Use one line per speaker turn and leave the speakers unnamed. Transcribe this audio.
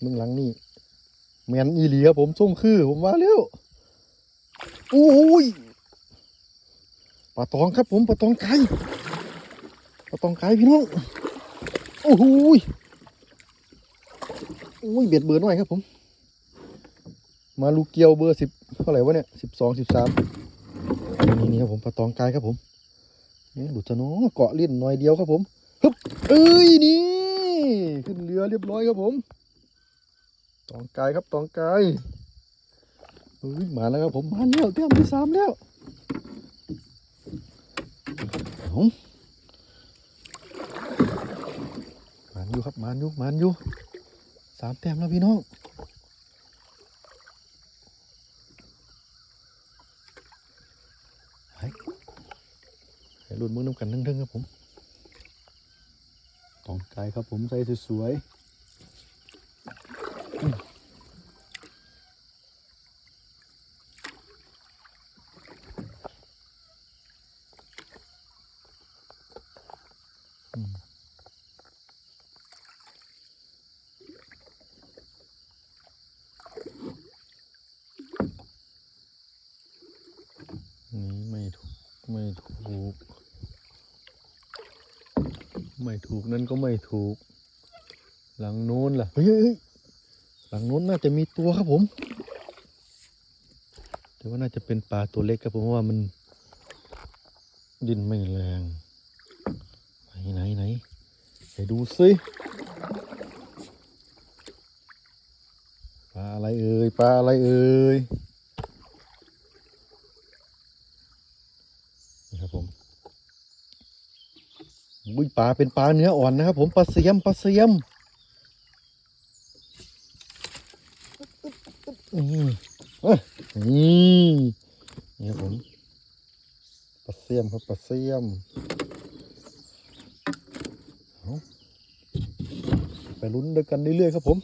เมืองหลังนี่แมนอีหลีครับผมส่งคือผมมาแล้วโอ้ยปลาตองครับผมปลาตองไก่ปลาตองไก่พี่น้องโอ้โหยโอ้ยเบียดเบือหน่อยครับผม มาลูกเกียวเบอร์สิบเท่าไหร่วะเนี่ยสิบสองสิบสามนี่นี่ครับผมปลาตองไก่ครับผมนี่หลุดจะน้อเกาะเล่นหน่อยเดียวครับผมฮึบเอ้ยนี่ ขึ้นเรือเรียบร้อยครับผม ตองกายครับตองกายเฮ้ยมาแล้วครับผมมาแล้วเต็มที่สามแล้วเอามานอยู่ครับมานอยู่มานอยู่สามแต้มแล้วพี่น้องให้รุ่นมือน้ำกันทั้งๆครับผมตองกายครับผมใจสวยๆ นี่ไม่ถูก ไม่ถูก ไม่ถูกนั่นก็ไม่ถูก หลังโน้นล่ะเฮ้ยเฮ้ยเฮ้ยหลังโน้นน่าจะมีตัวครับผม แต่ว่าน่าจะเป็นปลาตัวเล็กครับผมเพราะว่ามัน ดินไม่แรงไหนไหนไหนไป ดูซิปลาอะไรเอ่ยปลาอะไรเอ่ยนี่ครับผมอุ้ยปลาเป็นปลาเนื้ออ่อนนะครับผมปลาเสียมปลาเสียมนี่เอ้ยนี่นี่ครับผมปลาเสียมครับปลาเสียมเอาไป ลุ้นด้วยกันเรื่อยๆครับผม